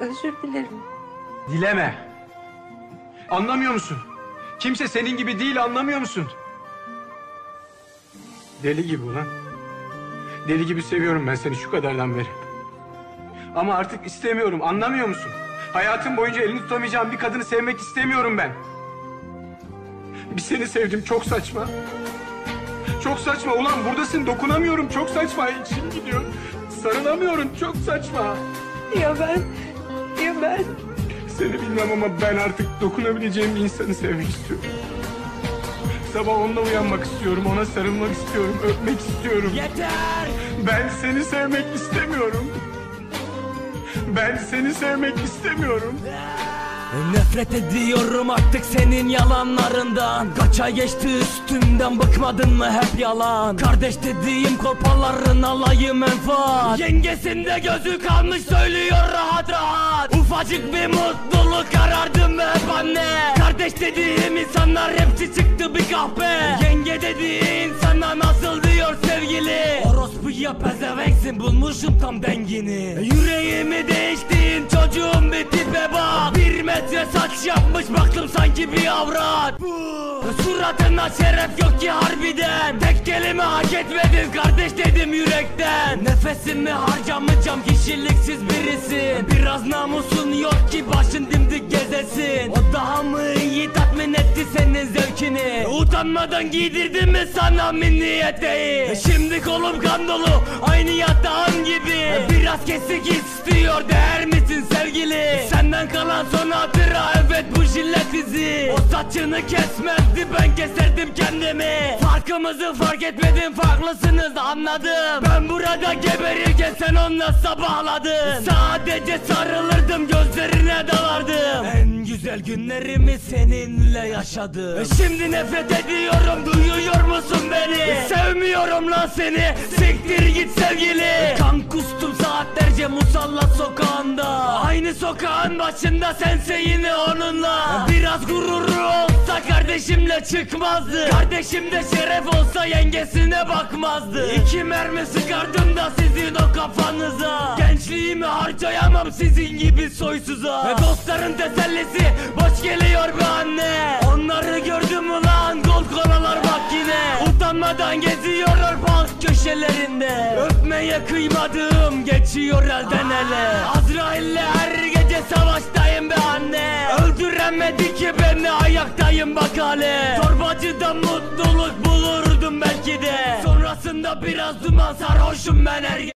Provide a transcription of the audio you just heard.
Özür dilerim. Dileme. Anlamıyor musun? Kimse senin gibi değil anlamıyor musun? Deli gibi ulan. Deli gibi seviyorum ben seni şu kadardan beri. Ama artık istemiyorum anlamıyor musun? Hayatım boyunca elini tutamayacağım bir kadını sevmek istemiyorum ben. Bir seni sevdim çok saçma. Çok saçma ulan buradasın dokunamıyorum çok saçma içim gidiyor. Sarılamıyorum çok saçma. Ya ben, ben. Seni bilmem ama ben artık dokunabileceğim bir insanı sevmek istiyorum. Sabah onunla uyanmak istiyorum, ona sarılmak istiyorum, öpmek istiyorum. Yeter! Ben seni sevmek istemiyorum. Ben seni sevmek istemiyorum. Nefret ediyorum artık senin yalanlarından. Kaça geçti üstümden bıkmadın mı hep yalan? Kardeş dediğim kolpaların alayı menfaat. Yengesinde gözü kalmış söylüyor rahat rahat. Ufacık bir mutluluk arardım hep anne. Kardeş dediğim insanlar hepsi çıktı bir kahpe. Yenge dediği insana nasıl diyor sevgili? Orospu ya pezevenksin bulmuşum tam dengini. Yüreğimi değiştin çocuğum bir avrat. Suratında şeref yok ki harbiden. Tek kelime hak etmedin kardeş dedim yürekten. Nefesimi harcamayacağım kişiliksiz birisin. Biraz namusun yok ki başın dimdik gezesin. O daha mı iyi tatmin etti senin zevkini? Utanmadan giydirdim mi sana minni eteği Şimdi kolum kan dolu aynı yatağın gibi. Biraz kesik istiyor değer misin sevgili? Senden kalan son hatıra bu jilet izi. O saçını kesmezdi ben keserdim kendimi. Farkımızı fark etmedim farklısınız anladım. Ben burada geberirken sen onunla sabahladın. Sadece sarılırdım gözlerine dalardım. En güzel günlerimi seninle yaşadım. Şimdi nefret ediyorum duyuyor musun beni? Sevmiyorum lan seni siktir git sevgili sokağın başında sense yine onunla. Biraz gururu olsa kardeşimle çıkmazdı. Kardeşim de şeref olsa yengesine bakmazdı. İki mermi sıkardım da sizin o kafanıza. Gençliğimi harcayamam sizin gibi soysuza. Ve dostların tesellisi boş geliyor be anne köşelerinde Öpmeye kıymadığım geçiyor elden ele. Azrail'le her gece savaştayım be anne. Öldüremedi ki beni ayaktayım bak hale. Torbacıda mutluluk bulurdum belki de. Sonrasında biraz duman sarhoşum ben her